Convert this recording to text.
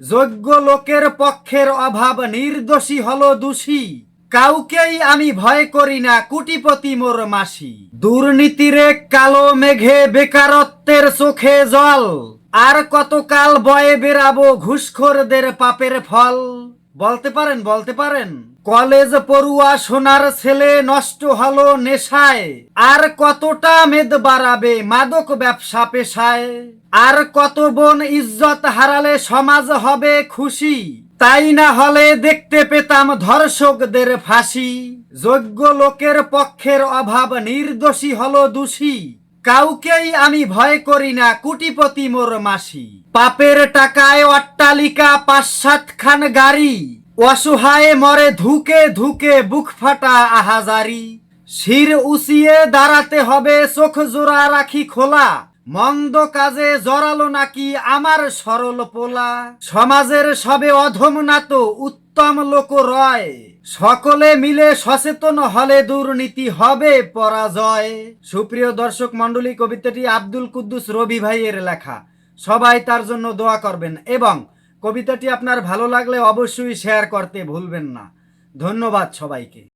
যোগ্য লোকের পক্ষের অভাব নির্দোষী হলো দোষী। কাউকেই আমি ভয় করি না, কুটিপতি মোর মাসি। দুর্নীতিরে কালো মেঘে বেকারত্বের চোখে জল। আর কতকাল বয়ে বেরাবো ঘুষখোরদের পাপের ফল? বলতে পারেন বলতে পারেন। কলেজ পড়ুয়া সোনার ছেলে নষ্ট হলো নেশায়। আর কতটা মেদ বাড়াবে মাদক ব্যবসা পেশায়। আর কত বোন ইজ্জত হারালে সমাজ হবে খুশি। তাই না হলে দেখতে পেতাম ধর্ষকদের ফাঁসি। যোগ্য লোকের পক্ষের অভাব নির্দোষী হলো দোষী। কাউকেই আমি ভয় করি না, কুটিপতি মোর মাসি। পাপের টাকায় অট্টালিকা পাঁচ সাত খান গাড়ি। অসহায়ে মরে ধুকে ধুকে বুক ফাটা আহাজারি। শির উসিয়ে দাঁড়াতে হবে, চোখ জোড়া রাখি খোলা। মন্দ কাজে জড়ালো নাকি আমার সরল পোলা। সমাজের সবে অধম না তো উত্তম লোক রয়। সকলে মিলে সচেতন হলে দুর্নীতি হবে পরাজয়। সুপ্রিয় দর্শক মণ্ডলী, কবিতাটি আব্দুল কুদ্দুস রবি ভাইয়ের লেখা। সবাই তার জন্য দোয়া করবেন এবং কবিতাটি আপনার ভালো লাগলে অবশ্যই শেয়ার করতে ভুলবেন না। ধন্যবাদ সবাইকে।